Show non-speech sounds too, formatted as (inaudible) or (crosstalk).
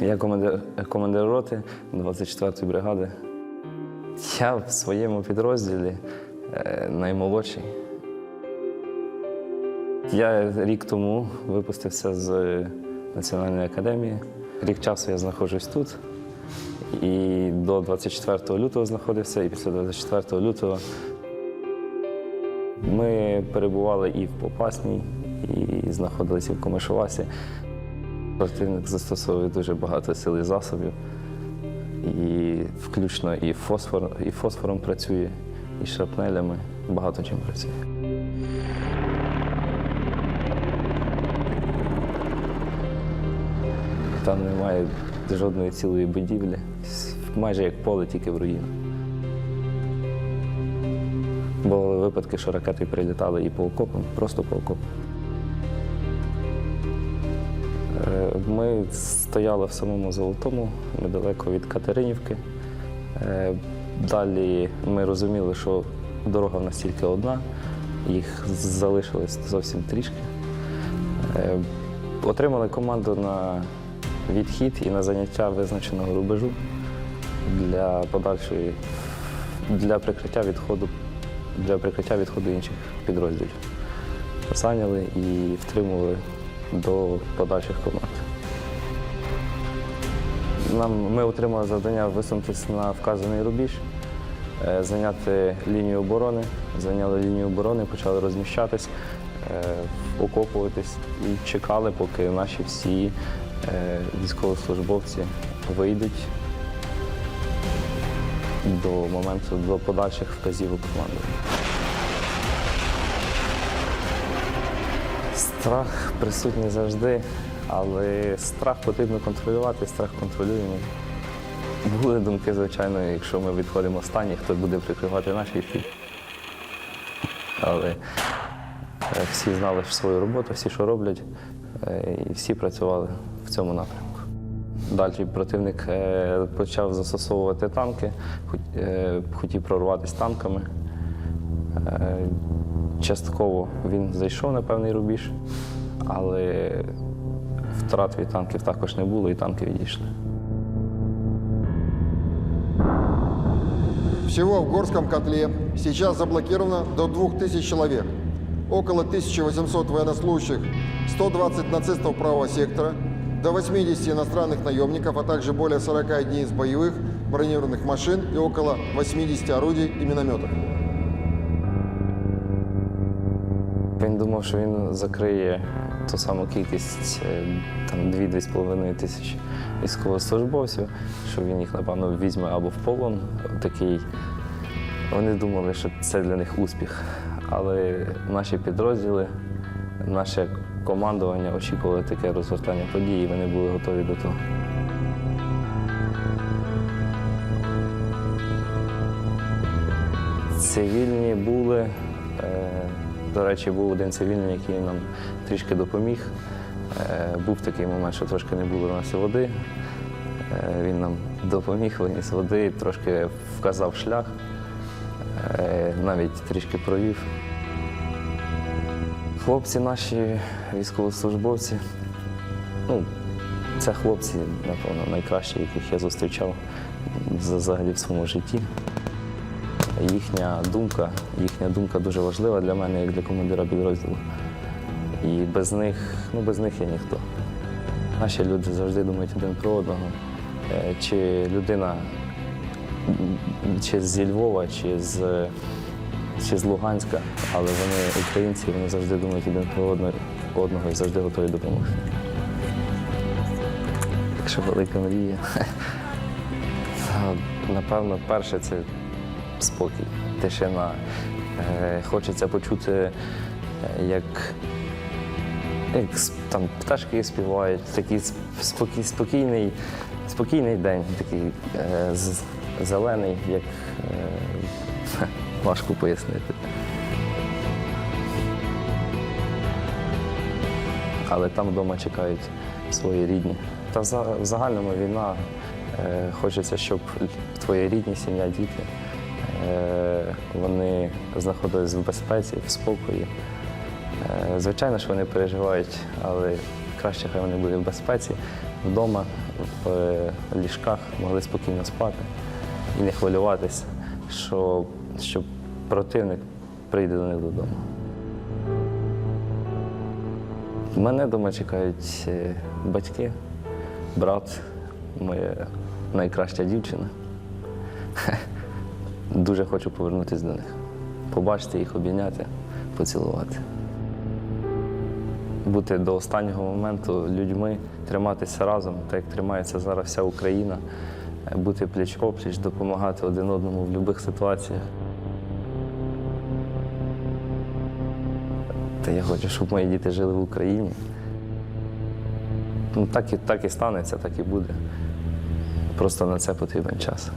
Я командир, командир роти 24-ї бригади. Я в своєму підрозділі е, наймолодший. Я рік тому випустився з Національної академії. Рік часу я знаходжусь тут. І до 24 лютого знаходився, і після 24 лютого ми перебували і в Попасній, і знаходилися в Комишувасі. Противник застосовує дуже багато сил і засобів, і включно і, фосфор, і фосфором працює, і шрапнелями, багато чим працює. Там немає жодної цілої будівлі, майже як поле, тільки в руїнах. Були випадки, що ракети прилітали і по окопам, просто по окопам. Ми стояли в самому Золотому, недалеко від Катеринівки. Е, Далі ми розуміли, що дорога в нас тільки одна, їх залишилось зовсім трішки. Е, Отримали команду на відхід і на заняття визначеного рубежу для подальшої для прикриття відходу для прикриття відходу інших підрозділів. Зайняли і втримували до подальших команд. Нам, ми отримали завдання висунутися на вказаний рубіж, е, зайняти лінію оборони. Зайняли лінію оборони, почали розміщатись, е, окопуватись і чекали, поки наші всі е, військовослужбовці вийдуть до моменту до подальших вказівок команди. Страх присутній завжди, але страх потрібно контролювати, страх контролюємо. Були думки, звичайно, якщо ми відходимо останні, хто буде прикривати наші вхід. Але е, всі знали свою роботу, всі, що роблять, е, і всі працювали в цьому напрямку. Далі противник е, почав застосовувати танки, хотів прорватися танками. Е, Частково він зайшов на певний рубіж, але втрат від танків також не було, і танки відійшли. Всего в Горском котле сейчас заблокировано до 2000 человек. Около 1800 военнослужащих, 120 нацистов правого сектора, до 80 иностранных наемников, а также более 40 единиц боевых бронированных машин и около 80 орудий и минометов. Він думав, що він закриє ту саму кількість е, там 2-2,5 тисяч військовослужбовців, що він їх, напевно, візьме або в полон. Такий. Вони думали, що це для них успіх. Але наші підрозділи, наше командування очікували таке розгортання подій, і вони були готові до того. Цивільні були. До речі, був один цивільний, який нам трішки допоміг. Е, Був такий момент, що трошки не було у нас води. Е, Він нам допоміг, виніс води, трошки вказав шлях, е, навіть трішки провів. Хлопці наші військовослужбовці, ну, це хлопці, напевно, найкращі, яких я зустрічав взагалі в своєму житті. Їхня думка, їхня думка дуже важлива для мене, як для командира підрозділу. І без них, ну без них я ніхто. Наші люди завжди думають один про одного. Е, Чи людина чи зі Львова, чи з, чи з Луганська, але вони українці, вони завжди думають один про одного, одного і завжди готові допомогти. Якщо велика мрія. (laughs) Напевно, перше це спокій, тишина. Е, Хочеться почути, е, як, як там пташки співають, такий спокій, спокійний, спокійний день, такий е, зелений, як е, (laughs) важко пояснити. але там вдома чекають свої рідні. Та в загальному війна е, хочеться, щоб твої рідні, сім'я, діти вони знаходились в безпеці, в спокої. Е, звичайно, що вони переживають, але краще хай вони були в безпеці, вдома, е, ліжках, могли спокійно спати і не хвилюватися, що, що противник прийде до них додому. Мене вдома чекають е, батьки, брат, моя найкраща дівчина. Дуже хочу повернутися до них, побачити їх, обійняти, поцілувати. Бути до останнього моменту людьми, триматися разом, так як тримається зараз вся Україна, бути пліч-опліч, допомагати один одному в будь-яких ситуаціях. Та я хочу, щоб мої діти жили в Україні. Ну, так, і, так і станеться, так і буде. Просто на це потрібен час.